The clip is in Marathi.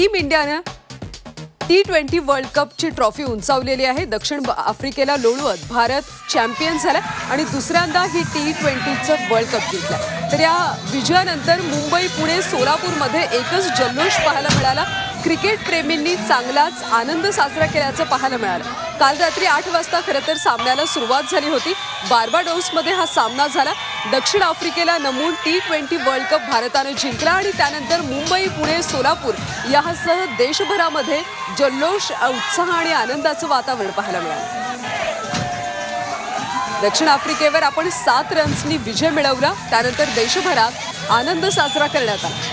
टीम इंडियानं टी ट्वेंटी वर्ल्ड कपची ट्रॉफी उंचावलेली आहे. दक्षिण आफ्रिकेला लोळवत भारत चॅम्पियन झाला आणि दुसऱ्यांदा ही टी ट्वेंटीचं वर्ल्ड कप जिंकला तर या विजयानंतर मुंबई पुणे सोलापूरमध्ये एकच जल्लोष पाहायला मिळाला. क्रिकेट प्रेमींनी चांगलाच आनंद साजरा केल्याचं पाहायला मिळालं. काल रात्री आठ वाजता खरं तर सामन्याला सुरुवात झाली होती. बार्बाडोसमध्ये हा सामना झाला. दक्षिण आफ्रिकेला नमून टी ट्वेंटी वर्ल्ड कप भारतानं जिंकला आणि त्यानंतर मुंबई पुणे सोलापूर यासह देशभरामध्ये जल्लोष उत्साह आणि आनंदाचं वातावरण पाहायला मिळालं. दक्षिण आफ्रिकेवर आपण सात रन्सनी विजय मिळवला. त्यानंतर देशभरात आनंद साजरा करण्यात आला.